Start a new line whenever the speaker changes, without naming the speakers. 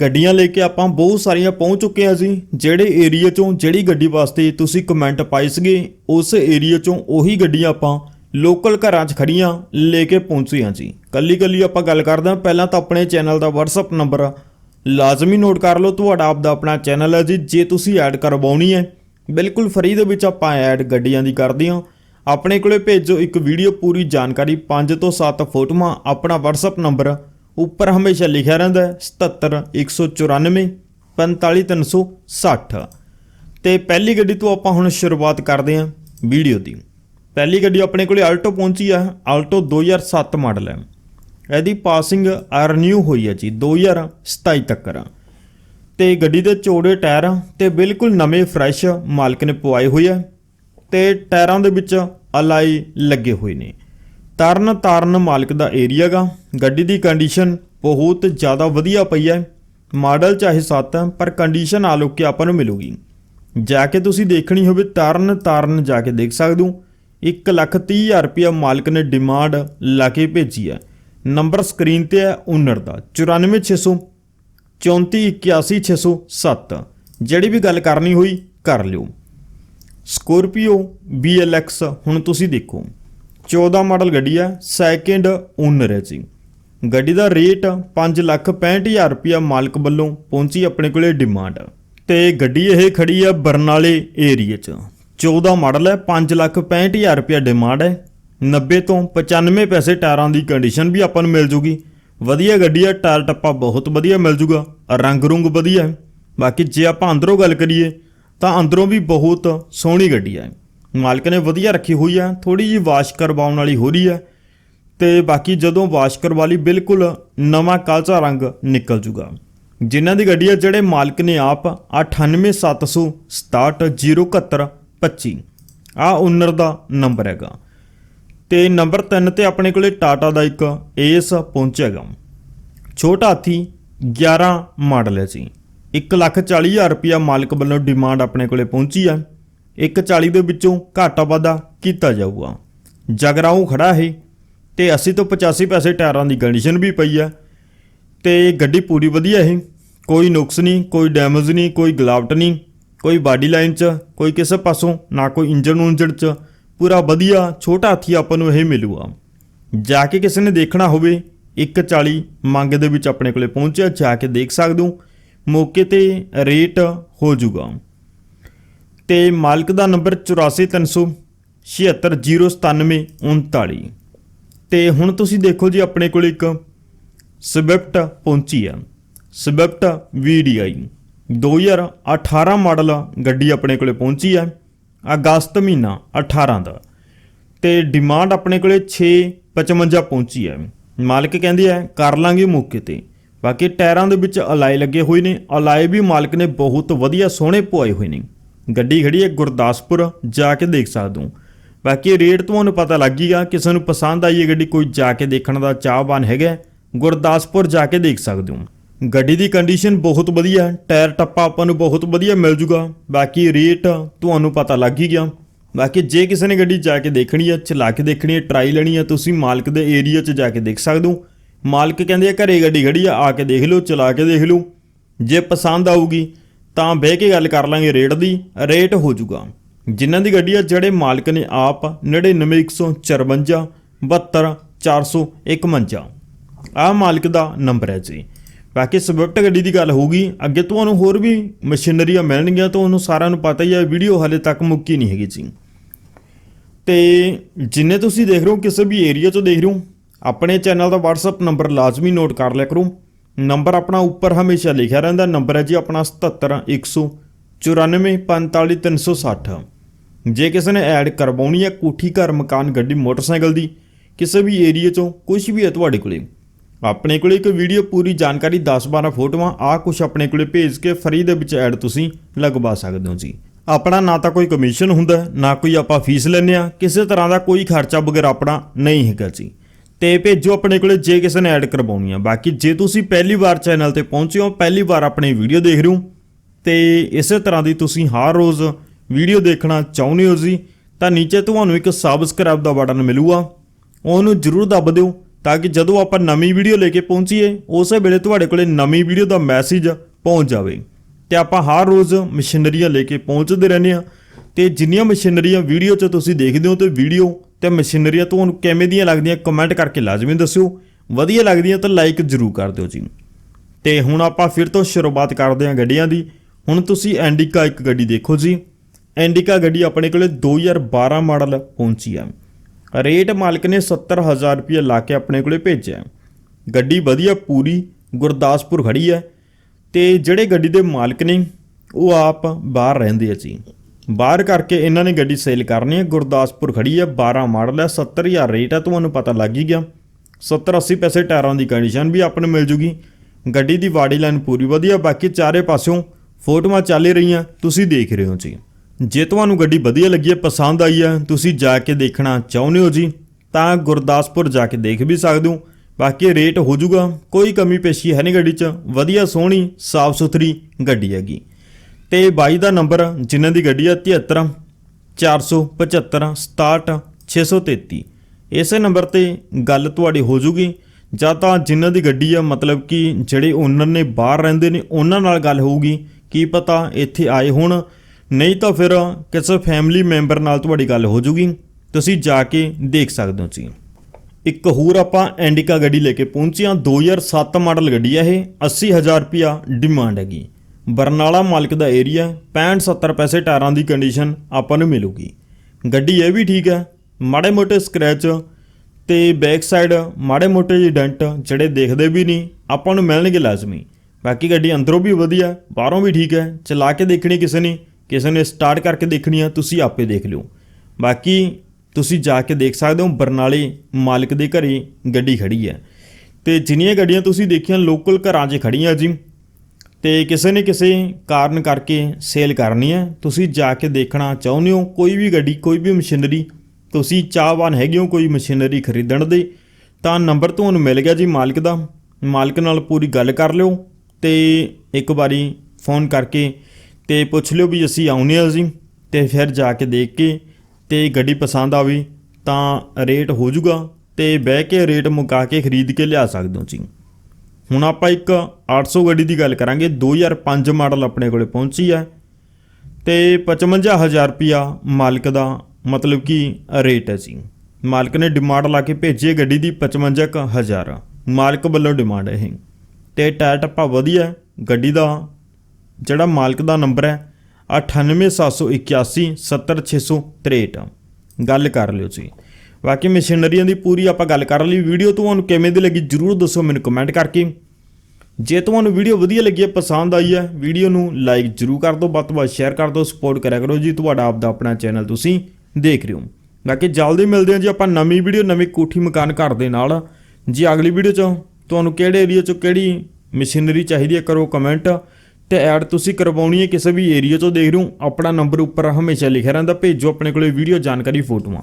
ਗੱਡੀਆਂ ਲੈ ਕੇ ਆਪਾਂ ਬਹੁਤ ਸਾਰੀਆਂ ਪਹੁੰਚ ਚੁੱਕੇ ਹਾਂ ਜੀ। ਜਿਹੜੇ ਏਰੀਆ ਚੋਂ ਜਿਹੜੀ ਗੱਡੀ ਵਾਸਤੇ ਤੁਸੀਂ ਕਮੈਂਟ ਪਾਈ ਸੀਗੇ, ਉਸ ਏਰੀਆ ਚੋਂ ਉਹੀ ਗੱਡੀਆਂ ਆਪਾਂ ਲੋਕਲ ਘਰਾਂ 'ਚ ਖੜੀਆਂ ਲੈ ਕੇ ਪਹੁੰਚੇ ਹਾਂ ਜੀ। ਕੱਲੀ ਕੱਲੀ ਆਪਾਂ ਗੱਲ ਕਰਦੇ ਹਾਂ। ਪਹਿਲਾਂ ਤਾਂ ਆਪਣੇ ਚੈਨਲ ਦਾ WhatsApp ਨੰਬਰ ਲਾਜ਼ਮੀ ਨੋਟ ਕਰ ਲਓ। ਤੁਹਾਡਾ ਆਪਦਾ ਆਪਣਾ ਚੈਨਲ ਹੈ ਜੀ। ਜੇ ਤੁਸੀਂ ਐਡ ਕਰਵਾਉਣੀ ਹੈ, ਬਿਲਕੁਲ ਫਰੀ ਦੇ ਵਿੱਚ ਆਪਾਂ ਐਡ ਗੱਡੀਆਂ ਦੀ ਕਰਦੇ ਹਾਂ। ਆਪਣੇ ਕੋਲੇ ਭੇਜੋ ਇੱਕ ਵੀਡੀਓ ਪੂਰੀ ਜਾਣਕਾਰੀ 5 ਤੋਂ 7 ਫੋਟੋਆਂ। ਆਪਣਾ WhatsApp ਨੰਬਰ ਉੱਪਰ ਹਮੇਸ਼ਾ ਲਿਖਿਆ ਰਹਿੰਦਾ ਹੈ 77 194 45360 ਤੇ ਪਹਿਲੀ ਗੱਡੀ ਤੋਂ ਆਪਾਂ ਹੁਣ ਸ਼ੁਰੂਆਤ ਕਰਦੇ ਹਾਂ ਵੀਡੀਓ ਦੀ। ਪਹਿਲੀ ਗੱਡੀ ਆਪਣੇ ਕੋਲੇ ਆਲਟੋ ਪਹੁੰਚੀ ਆ, ਆਲਟੋ 2007 ਮਾਡਲ ਹੈ। ਇਹਦੀ ਪਾਸਿੰਗ ਰੀਨਿਊ ਹੋਈ ਹੈ ਜੀ 2027 ਤੱਕ ਆ ਤੇ ਗੱਡੀ ਦੇ ਚੌੜੇ ਟਾਇਰ ਆ ਤੇ ਬਿਲਕੁਲ ਨਵੇਂ ਫਰੈਸ਼ ਮਾਲਕ ਨੇ ਪਵਾਏ ਹੋਏ ਆ। ਤੇ ਟਾਇਰਾਂ ਦੇ ਵਿੱਚ ਅਲਾਈ ਲੱਗੇ ਹੋਏ ਨੇ। ਤਰਨ ਤਾਰਨ ਮਾਲਕ ਦਾ ਏਰੀਆ ਗਾ। ਗੱਡੀ ਦੀ ਕੰਡੀਸ਼ਨ ਬਹੁਤ ਜ਼ਿਆਦਾ ਵਧੀਆ ਪਈ ਹੈ। ਮਾਡਲ ਚਾਹੇ 7 ਹੈ, ਪਰ ਕੰਡੀਸ਼ਨ ਆ ਲੋਕ ਕੇ ਆਪਾਂ ਨੂੰ ਮਿਲੂਗੀ। ਜਾ ਕੇ ਤੁਸੀਂ ਦੇਖਣੀ ਹੋਵੇ ਤਰਨ ਤਾਰਨ ਜਾ ਕੇ ਦੇਖ ਸਕਦੇ ਹੋ। 130000 ਰੁਪਇਆ ਮਾਲਕ ਨੇ ਡਿਮਾਂਡ ਲਾ ਕੇ ਭੇਜੀ ਹੈ। ਨੰਬਰ ਸਕਰੀਨ ਤੇ ਹੈ ਓਨਰ ਦਾ 94600 3481607 ਜਿਹੜੀ ਵੀ ਗੱਲ ਕਰਨੀ ਹੋਈ ਕਰ ਲਿਓ। ਸਕੋਰਪੀਓ BLX ਹੁਣ ਤੁਸੀਂ ਦੇਖੋ। 14 ਮਾਡਲ ਗੱਡੀ ਹੈ ਸੈਕਿੰਡ ਓਨਰ ਹੈ ਜੀ। ਗੱਡੀ ਦਾ ਰੇਟ 565000 ਰੁਪਇਆ ਮਾਲਕ ਵੱਲੋਂ ਪਹੁੰਚੀ ਆਪਣੇ ਕੋਲੇ ਡਿਮਾਂਡ ਤੇ ਗੱਡੀ ਇਹ ਖੜੀ ਹੈ ਬਰਨਾਲੇ ਏਰੀਆ 'ਚ। 14 ਮਾਡਲ ਹੈ 565000 ਰੁਪਇਆ ਡਿਮਾਂਡ ਹੈ। 90 ਤੋਂ 95 ਪੈਸੇ ਟਾਇਰਾਂ ਦੀ ਕੰਡੀਸ਼ਨ ਵੀ ਆਪਾਂ ਨੂੰ ਮਿਲ ਜੂਗੀ। ਵਧੀਆ ਗੱਡੀ ਆ, ਟਾਇਰ ਟੱਪਾ ਬਹੁਤ ਵਧੀਆ ਮਿਲ ਜੂਗਾ, ਰੰਗ ਰੁੰਗ ਵਧੀਆ ਬਾਕੀ ਜੇ ਆਪਾਂ ਅੰਦਰੋਂ ਗੱਲ ਕਰੀਏ, ਤਾਂ ਅੰਦਰੋਂ ਵੀ ਬਹੁਤ ਸੋਹਣੀ ਗੱਡੀ ਹੈ ਮਾਲਕ ਨੇ ਵਧੀਆ ਰੱਖੀ ਹੋਈ ਹੈ ਥੋੜੀ ਜੀ ਵਾਸ਼ ਕਰਵਾਉਣ ਵਾਲੀ ਹੋ ਰਹੀ ਹੈ ਤੇ ਬਾਕੀ ਜਦੋਂ ਵਾਸ਼ ਕਰਵਾ ਲਈ, ਬਿਲਕੁਲ ਨਵਾਂ ਕਾਲਚਾ ਰੰਗ ਨਿਕਲ ਜੂਗਾ। ਜਿਨ੍ਹਾਂ ਦੀ ਗੱਡੀ ਆ, ਜਿਹੜੇ ਮਾਲਕ ਨੇ ਆਪ 9876670725 ਆ ਓਨਰ ਦਾ ਨੰਬਰ ਹੈਗਾ। ਤੇ ਨੰਬਰ 3 ਤੇ ਆਪਣੇ ਕੋਲੇ ਟਾਟਾ ਦਾ ਇੱਕ ਏਸ ਪਹੁੰਚੇਗਾ ਛੋਟਾ ਹਾਥੀ 11 ਮਾਡਲ ਹੈ ਜੀ। 140000 ਰੁਪਇਆ ਮਾਲਕ ਵੱਲੋਂ ਡਿਮਾਂਡ ਆਪਣੇ ਕੋਲੇ ਪਹੁੰਚੀ ਹੈ 140 ਦੇ ਵਿੱਚੋਂ ਘਾਟਾ ਵਾਧਾ ਕੀਤਾ ਜਾਊਗਾ। ਜਗਰਾਉਂ ਖੜਾ ਹੈ ਤੇ 80 ਤੋਂ 85 ਪੈਸੇ ਟਾਇਰਾਂ ਦੀ ਕੰਡੀਸ਼ਨ ਵੀ ਪਈ ਹੈ ਤੇ ਗੱਡੀ ਪੂਰੀ ਵਧੀਆ ਹੈ। ਕੋਈ ਨੁਕਸ ਨਹੀਂ, ਕੋਈ ਡੈਮੇਜ ਨਹੀਂ, ਕੋਈ ਗਲਾਵਟ ਨਹੀਂ, ਕੋਈ ਬਾਡੀ ਲਾਈਨ 'ਚ, ਕੋਈ ਕਿਸੇ ਪਾਸੋਂ, ਨਾ ਕੋਈ ਇੰਜਨ ਉਂਜਣ 'ਚ। ਪੂਰਾ ਵਧੀਆ, ਛੋਟਾ ਹਾਥੀ ਆਪਾਂ ਨੂੰ ਇਹ ਮਿਲੂਗਾ। ਜਾ ਕੇ ਕਿਸੇ ਨੇ ਦੇਖਣਾ ਹੋਵੇ 140 ਮੰਗ ਦੇ ਵਿੱਚ ਆਪਣੇ ਕੋਲੇ ਪਹੁੰਚਿਆ, ਜਾ ਕੇ ਦੇਖ ਸਕਦੇ ਹੋ। ਮੌਕੇ ਤੇ ਰੇਟ ਹੋ ਜਾਊਗਾ। ਤੇ ਮਾਲਕ ਦਾ ਨੰਬਰ 8430 ਤੇ ਹੁਣ ਤੁਸੀਂ ਦੇਖੋ ਜੀ ਆਪਣੇ ਕੋਲ ਇੱਕ ਸਵਿਫਟ ਪਹੁੰਚੀ ਆ। ਸਵਿਫਟ VDI 2018 ਮਾਡਲ ਗੱਡੀ ਆਪਣੇ ਕੋਲੇ ਪਹੁੰਚੀ ਆ, ਅਗਸਤ ਮਹੀਨਾ 18 ਦਾ। ਤੇ ਡਿਮਾਂਡ ਆਪਣੇ ਕੋਲੇ 655 ਪਹੁੰਚੀ ਹੈ ਮਾਲਕ ਕਹਿੰਦੇ ਆ, ਕਰ ਲਾਂਗੇ ਮੌਕੇ ਤੇ। ਬਾਕੀ ਟਾਇਰਾਂ ਦੇ ਵਿੱਚ ਅਲਾਈ ਲੱਗੇ ਹੋਏ ਨੇ। ਅਲਾਈ ਵੀ ਮਾਲਕ ਨੇ ਬਹੁਤ ਵਧੀਆ ਸੋਹਣੇ ਪੁਆਏ ਹੋਏ ਨੇ। ਗੱਡੀ ਖੜੀ ਹੈ ਗੁਰਦਾਸਪੁਰ, ਜਾ ਕੇ ਦੇਖ ਸਕਦੇ ਹੋ। ਬਾਕੀ ਰੇਟ ਤੁਹਾਨੂੰ ਪਤਾ ਲੱਗ ਗਈਗਾ ਕਿਸੇ ਨੂੰ ਪਸੰਦ ਆਈ ਹੈ ਗੱਡੀ, ਕੋਈ ਜਾ ਕੇ ਦੇਖਣ ਦਾ ਚਾਹਵਾਨ ਹੈਗਾ ਗੁਰਦਾਸਪੁਰ ਜਾ ਕੇ ਦੇਖ ਸਕਦੇ ਹੋ। ਗੱਡੀ ਦੀ ਕੰਡੀਸ਼ਨ ਬਹੁਤ ਵਧੀਆ ਟਾਇਰ ਟੱਪਾ ਆਪਾਂ ਨੂੰ ਬਹੁਤ ਵਧੀਆ ਮਿਲ ਜੂਗਾ। ਬਾਕੀ ਰੇਟ ਤੁਹਾਨੂੰ ਪਤਾ ਲੱਗ ਹੀ ਗਿਆ। ਬਾਕੀ ਜੇ ਕਿਸੇ ਨੇ ਗੱਡੀ ਜਾ ਕੇ ਦੇਖਣੀ ਹੈ, ਚਲਾ ਕੇ ਦੇਖਣੀ ਹੈ ਟਰਾਈ ਲੈਣੀ ਹੈ, ਤੁਸੀਂ ਮਾਲਕ ਦੇ ਏਰੀਆ 'ਚ ਜਾ ਕੇ ਦੇਖ ਸਕਦੇ ਹੋ। ਮਾਲਕ ਕਹਿੰਦੇ ਆ, ਘਰੇ ਗੱਡੀ ਖੜੀ ਆ ਆ ਕੇ ਦੇਖ ਲਓ, ਚਲਾ ਕੇ ਦੇਖ ਲਓ। ਜੇ ਪਸੰਦ ਆਊਗੀ ਤਾਂ ਬਹਿ ਕੇ ਗੱਲ ਕਰ ਲਾਂਗੇ ਰੇਟ ਦੀ, ਰੇਟ ਹੋ ਜਾਊਗਾ ਜਿਨ੍ਹਾਂ ਦੀ ਗੱਡੀ ਆ, ਜਿਹੜੇ ਮਾਲਕ ਨੇ ਆਪ 99154 72451 ਆ ਮਾਲਕ ਦਾ ਨੰਬਰ ਹੈ ਜੀ। ਬਾਕੀ ਸਵਿਫਟ ਗੱਡੀ ਦੀ ਗੱਲ ਹੋਊਗੀ, ਅੱਗੇ ਤੁਹਾਨੂੰ ਹੋਰ ਵੀ ਮਸ਼ੀਨਰੀਆਂ ਮਿਲਣਗੀਆਂ ਤੁਹਾਨੂੰ ਸਾਰਿਆਂ ਨੂੰ ਪਤਾ ਹੀ ਹੈ ਵੀਡੀਓ ਹਾਲੇ ਤੱਕ ਮੁੱਕੀ ਨਹੀਂ ਹੈਗੀ ਜੀ। ਤੇ ਜਿੰਨੇ ਤੁਸੀਂ ਦੇਖ ਰਹੇ ਹੋ, ਕਿਸੇ ਵੀ ਏਰੀਆ 'ਚੋਂ ਦੇਖ ਰਹੇ ਹੋ, ਆਪਣੇ ਚੈਨਲ ਦਾ WhatsApp ਨੰਬਰ ਲਾਜ਼ਮੀ ਨੋਟ ਕਰ ਲਿਆ ਕਰੋ। ਨੰਬਰ ਆਪਣਾ ਉੱਪਰ ਹਮੇਸ਼ਾ ਲਿਖਿਆ ਰਹਿੰਦਾ, ਨੰਬਰ ਹੈ ਜੀ ਆਪਣਾ 7710945360 ਜੇ ਕਿਸੇ ਨੇ ਐਡ ਕਰਵਾਉਣੀ ਹੈ ਕੋਠੀ, ਘਰ, ਮਕਾਨ, ਗੱਡੀ, ਮੋਟਰਸਾਈਕਲ ਦੀ, ਕਿਸੇ ਵੀ ਏਰੀਆ 'ਚੋਂ ਕੁਝ ਵੀ ਹੈ ਤੁਹਾਡੇ ਕੋਲੇ। ਆਪਣੇ ਕੋਲੇ ਇੱਕ ਵੀਡੀਓ ਪੂਰੀ ਜਾਣਕਾਰੀ 10-12 ਫੋਟੋਆਂ, ਆ ਕੁਝ ਆਪਣੇ ਕੋਲੇ ਭੇਜ ਕੇ ਫਰੀ ਦੇ ਵਿੱਚ ਐਡ ਤੁਸੀਂ ਲਗਵਾ ਸਕਦੇ ਹੋ ਜੀ। ਆਪਣਾ ਨਾ ਤਾਂ ਕੋਈ ਕਮਿਸ਼ਨ ਹੁੰਦਾ, ਨਾ ਕੋਈ ਆਪਾਂ ਫੀਸ ਲੈਂਦੇ ਆ ਕਿਸੇ ਤਰ੍ਹਾਂ ਦਾ ਕੋਈ ਖਰਚਾ ਵਗੈਰਾ ਆਪਣਾ ਨਹੀਂ ਹੈਗਾ ਜੀ। ਤੇ ਭੇਜੋ ਆਪਣੇ ਕੋਲੇ ਜੇ ਕਿਸੇ ਨੇ ਐਡ ਕਰਵਾਉਣੀ ਆ। ਬਾਕੀ ਜੇ ਤੁਸੀਂ ਪਹਿਲੀ ਵਾਰ ਚੈਨਲ ਤੇ ਪਹੁੰਚੇ ਹੋ, ਪਹਿਲੀ ਵਾਰ ਆਪਣੀ ਵੀਡੀਓ ਦੇਖ ਰਹੇ ਹੋ, ਤੇ ਇਸੇ ਤਰ੍ਹਾਂ ਦੀ ਤੁਸੀਂ ਹਰ ਰੋਜ਼ ਵੀਡੀਓ ਦੇਖਣਾ ਚਾਹੁੰਦੇ ਹੋ ਜੀ, ਤਾਂ ਨੀਚੇ ਤੁਹਾਨੂੰ ਇੱਕ ਸਬਸਕ੍ਰਾਈਬ ਦਾ ਬਟਨ ਮਿਲੂਗਾ। ਉਹਨੂੰ ਜਰੂਰ ਦੱਬ ਦਿਓ, ਤਾਂ ਕਿ ਜਦੋਂ ਆਪਾਂ ਨਵੀਂ ਵੀਡੀਓ ਲੈ ਕੇ ਪਹੁੰਚੀਏ, ਉਸੇ ਵੇਲੇ ਤੁਹਾਡੇ ਕੋਲੇ ਨਵੀਂ ਵੀਡੀਓ ਦਾ ਮੈਸੇਜ ਪਹੁੰਚ ਜਾਵੇ। ਤੇ ਆਪਾਂ ਹਰ ਰੋਜ਼ ਮਸ਼ੀਨਰੀਆਂ ਲੈ ਕੇ ਪਹੁੰਚਦੇ ਰਹਿੰਦੇ ਆ ਤੇ ਜਿੰਨੀਆਂ ਮਸ਼ੀਨਰੀਆਂ ਵੀਡੀਓ 'ਚ ਤੁਸੀਂ ਦੇਖਦੇ ਹੋ ਤੇ ਵੀਡੀਓ ਤੇ ਮਸ਼ੀਨਰੀਆਂ ਤੁਹਾਨੂੰ ਕਿਵੇਂ ਦੀਆਂ ਲੱਗਦੀਆਂ ਕਮੈਂਟ ਕਰਕੇ ਲਾਜ਼ਮੀ ਦੱਸਿਓ। ਵਧੀਆ ਲੱਗਦੀਆਂ ਤਾਂ ਲਾਈਕ ਜ਼ਰੂਰ ਕਰ ਦਿਓ ਜੀ। ਤੇ ਹੁਣ ਆਪਾਂ ਫਿਰ ਤੋਂ ਸ਼ੁਰੂਆਤ ਕਰਦੇ ਹਾਂ ਗੱਡੀਆਂ ਦੀ। ਹੁਣ ਤੁਸੀਂ ਐਂਡਿਕਾ ਇੱਕ ਗੱਡੀ ਦੇਖੋ ਜੀ। ਐਂਡਿਕਾ ਗੱਡੀ ਆਪਣੇ ਕੋਲੇ 2012 ਮਾਡਲ ਪਹੁੰਚੀ ਆ। ਰੇਟ ਮਾਲਕ ਨੇ 70000 ਰੁਪਏ ਲਾ ਕੇ ਆਪਣੇ ਕੋਲੇ ਭੇਜਿਆ। ਗੱਡੀ ਵਧੀਆ ਪੂਰੀ, ਗੁਰਦਾਸਪੁਰ ਖੜੀ ਹੈ। ਤੇ ਜਿਹੜੇ ਗੱਡੀ ਦੇ ਮਾਲਕ ਨੇ, ਉਹ ਆਪ ਬਾਹਰ ਰਹਿੰਦੇ ਆ ਜੀ। ਬਾਹਰ ਕਰਕੇ ਇਹਨਾਂ ਨੇ ਗੱਡੀ ਸੇਲ ਕਰਨੀ ਹੈ। ਗੁਰਦਾਸਪੁਰ ਖੜੀ ਹੈ। 12 ਮਾਡਲ ਹੈ। 70000 ਰੇਟ ਹੈ। ਤੁਹਾਨੂੰ ਪਤਾ ਲੱਗ ਹੀ ਗਿਆ। 70 80 ਪੈਸੇ ਟਾਇਰਾਂ ਦੀ ਕੰਡੀਸ਼ਨ ਵੀ ਆਪਾਂ ਨੂੰ ਮਿਲ ਜੂਗੀ। ਗੱਡੀ ਦੀ ਬਾਡੀ ਲਾਈਨ ਪੂਰੀ ਵਧੀਆ, ਬਾਕੀ ਚਾਰੇ ਪਾਸਿਓਂ ਫੋਟੋਆਂ ਚੱਲ ਹੀ ਰਹੀਆਂ। ਤੁਸੀਂ ਦੇਖ ਰਹੇ ਹੋ ਜੀ। ਜੇ ਤੁਹਾਨੂੰ ਗੱਡੀ ਵਧੀਆ ਲੱਗੀ ਹੈ, ਪਸੰਦ ਆਈ ਹੈ, ਤੁਸੀਂ ਜਾ ਕੇ ਦੇਖਣਾ ਚਾਹੁੰਦੇ ਹੋ ਜੀ, ਤਾਂ ਗੁਰਦਾਸਪੁਰ ਜਾ ਕੇ ਦੇਖ ਵੀ ਸਕਦੇ ਹੋ। ਬਾਕੀ ਰੇਟ ਹੋ ਜਾਊਗਾ ਕੋਈ ਕਮੀ ਪੇਸ਼ੀ ਹੈ ਨਹੀਂ ਗੱਡੀ 'ਚ। ਵਧੀਆ ਸੋਹਣੀ ਸਾਫ਼ ਸੁਥਰੀ ਗੱਡੀ ਹੈਗੀ। ਤੇ ਬਾਈ ਦਾ ਨੰਬਰ ਜਿਨ੍ਹਾਂ ਦੀ ਗੱਡੀ ਹੈ 73 475 67 633 ਇਸੇ ਨੰਬਰ ਤੇ ਗੱਲ ਤੁਹਾਡੀ ਹੋ ਜੂਗੀ। ਜਾਂ ਤਾਂ ਜਿਨ੍ਹਾਂ ਦੀ ਗੱਡੀ ਆ, ਮਤਲਬ ਕਿ ਜਿਹੜੇ ਓਨਰ ਨੇ ਬਾਹਰ ਰਹਿੰਦੇ ਨੇ, ਉਹਨਾਂ ਨਾਲ ਗੱਲ ਹੋਊਗੀ। ਕੀ ਪਤਾ ਇੱਥੇ ਆਏ ਹੋਣ। ਨਹੀਂ ਤਾਂ ਫਿਰ ਕਿਸੇ ਫੈਮਿਲੀ ਮੈਂਬਰ ਨਾਲ ਤੁਹਾਡੀ ਗੱਲ ਹੋ ਜੂਗੀ। ਤੁਸੀਂ ਜਾ ਕੇ ਦੇਖ ਸਕਦੇ ਹੋ ਜੀ। ਇੱਕ ਹੋਰ ਆਪਾਂ ਐਂਡਿਕਾ ਗੱਡੀ ਲੈ ਕੇ ਪਹੁੰਚੇ ਹਾਂ। 2007 ਮਾਡਲ ਗੱਡੀ ਆ ਇਹ। 80000 ਰੁਪਿਆ ਡਿਮਾਂਡ ਹੈਗੀ। ਬਰਨਾਲਾ ਮਾਲਕ ਦਾ ਏਰੀਆ 65 70 ਪੈਸੇ ਟਾਇਰਾਂ ਦੀ ਕੰਡੀਸ਼ਨ ਆਪਾਂ ਨੂੰ ਮਿਲੂਗੀ। ਗੱਡੀ ਇਹ ਵੀ ਠੀਕ ਹੈ, ਮਾੜੇ ਮੋਟੇ ਸਕ੍ਰੈਚ ਤੇ ਬੈਕ ਸਾਈਡ ਮਾੜੇ ਮੋਟੇ ਜਿਹੇ ਡੈਂਟ ਜਿਹੜੇ ਦੇਖਦੇ ਵੀ ਨਹੀਂ, ਆਪਾਂ ਨੂੰ ਮਿਲਣਗੇ ਲਾਜ਼ਮੀ। ਬਾਕੀ ਗੱਡੀ ਅੰਦਰੋਂ ਵੀ ਵਧੀਆ, ਬਾਹਰੋਂ ਵੀ ਠੀਕ ਹੈ, ਚਲਾ ਕੇ ਦੇਖਣੀ ਕਿਸੇ ਨੇ ਕਿਸੇ ਨੇ ਸਟਾਰਟ ਕਰਕੇ ਦੇਖਣੀ ਆ ਤੁਸੀਂ ਆਪੇ ਦੇਖ ਲਿਓ। ਬਾਕੀ ਤੁਸੀਂ ਜਾ ਕੇ ਦੇਖ ਸਕਦੇ ਹੋ, ਬਰਨਾਲੇ ਮਾਲਕ ਦੇ ਘਰੇ ਗੱਡੀ ਖੜੀ ਹੈ। ਤੇ ਜਿੰਨੀਆਂ ਗੱਡੀਆਂ ਤੁਸੀਂ ਦੇਖੀਆਂ, ਲੋਕਲ ਘਰਾਂ 'ਚ ਖੜੀਆਂ ਜੀ ਤੇ ਕਿਸੇ ਨੇ ਕਿਸੇ ਕਾਰਨ ਕਰਕੇ ਸੇਲ ਕਰਨੀ ਹੈ। ਤੁਸੀਂ ਜਾ ਕੇ ਦੇਖਣਾ ਚਾਹੁੰਦੇ ਹੋ, ਕੋਈ ਵੀ ਗੱਡੀ, ਕੋਈ ਵੀ ਮਸ਼ੀਨਰੀ ਤੁਸੀਂ ਚਾਹਵਾਨ ਹੈਗੇ ਹੋ ਕੋਈ ਮਸ਼ੀਨਰੀ ਖਰੀਦਣ ਦੇ, ਤਾਂ ਨੰਬਰ ਤੁਹਾਨੂੰ ਮਿਲ ਗਿਆ ਜੀ ਮਾਲਕ ਦਾ। ਮਾਲਕ ਨਾਲ ਪੂਰੀ ਗੱਲ ਕਰ ਲਿਓ ਤੇ ਇੱਕ ਵਾਰੀ ਫੋਨ ਕਰਕੇ ਤੇ ਪੁੱਛ ਲਿਓ ਵੀ ਅਸੀਂ ਆਉਨੇ ਆ ਜੀ। ਤੇ ਫਿਰ ਜਾ ਕੇ ਦੇਖ ਕੇ ਤੇ ਗੱਡੀ ਪਸੰਦ ਆਵੇ ਤਾਂ ਰੇਟ ਹੋ ਜਾਊਗਾ ਤੇ ਬਹਿ ਕੇ ਰੇਟ ਮੁਕਾ ਕੇ ਖਰੀਦ ਕੇ ਲਿਆ ਸਕਦੇ ਹੋ ਜੀ। ਹੁਣ ਆਪਾਂ ਇੱਕ 800 ਗੱਡੀ ਦੀ ਗੱਲ ਕਰਾਂਗੇ। 2005 ਮਾਡਲ ਆਪਣੇ ਕੋਲੇ ਪਹੁੰਚੀ ਹੈ ਤੇ 55000 ਰੁਪਿਆ ਮਾਲਕ ਦਾ ਮਤਲਬ ਕਿ ਰੇਟ ਹੈ ਜੀ। ਮਾਲਕ ਨੇ ਡਿਮਾਂਡ ਲਾ ਕੇ ਭੇਜੀ ਹੈ ਗੱਡੀ ਦੀ 55000 ਮਾਲਕ ਵੱਲੋਂ ਡਿਮਾਂਡ ਹੈ ਇਹ। ਤੇ ਟਾਇਰ ਟੱਪਾ ਵਧੀਆ ਗੱਡੀ ਦਾ ਜਿਹੜਾ ਮਾਲਕ ਦਾ ਨੰਬਰ ਹੈ 98781 70663 ਗੱਲ ਕਰ ਲਿਓ ਜੀ। ਬਾਕੀ ਮਸ਼ੀਨਰੀਆਂ ਦੀ ਪੂਰੀ ਆਪਾਂ ਗੱਲ ਕਰ ਲਈ। ਵੀਡੀਓ ਤੁਹਾਨੂੰ ਕਿਵੇਂ ਦੀ ਲੱਗੀ ਜਰੂਰ ਦੱਸੋ ਮੈਨੂੰ ਕਮੈਂਟ ਕਰਕੇ। ਜੇ ਤੁਹਾਨੂੰ ਵੀਡੀਓ ਵਧੀਆ ਲੱਗੀ ਹੈ ਪਸੰਦ ਆਈ ਹੈ, ਵੀਡੀਓ ਨੂੰ ਲਾਈਕ ਜਰੂਰ ਕਰ ਦਿਓ, ਵੱਧ ਤੋਂ ਵੱਧ ਸ਼ੇਅਰ ਕਰ ਦਿਓ ਸਪੋਰਟ ਕਰਿਆ ਕਰੋ ਜੀ। ਤੁਹਾਡਾ ਆਪਦਾ ਆਪਣਾ ਚੈਨਲ ਤੁਸੀਂ ਦੇਖ ਰਹੇ ਹੋ। ਬਾਕੀ ਜਲਦੀ ਮਿਲਦੇ ਹਾਂ ਜੀ ਆਪਾਂ ਨਵੀਂ ਵੀਡੀਓ, ਨਵੀਂ ਕੋਠੀ ਮਕਾਨ ਘਰ ਦੇ ਨਾਲ। ਜੀ ਅਗਲੀ ਵੀਡੀਓ 'ਚ ਤੁਹਾਨੂੰ ਕਿਹੜੇ ਏਰੀਆ 'ਚ ਕਿਹੜੀ ਮਸ਼ੀਨਰੀ ਚਾਹੀਦੀ ਹੈ, ਕਰੋ ਕਮੈਂਟ ਤੇ ਐਡ ਤੁਸੀਂ ਕਰਵਾਉਣੀ ਹੈ ਕਿਸੇ ਵੀ ਏਰੀਆ 'ਚੋਂ ਦੇਖ ਰਹੇ ਹੋ। ਆਪਣਾ ਨੰਬਰ ਉੱਪਰ ਹਮੇਸ਼ਾ ਲਿਖਿਆ ਰਹਿੰਦਾ। ਭੇਜੋ ਆਪਣੇ ਕੋਲੇ ਵੀਡੀਓ, ਜਾਣਕਾਰੀ, ਫੋਟੋਆਂ।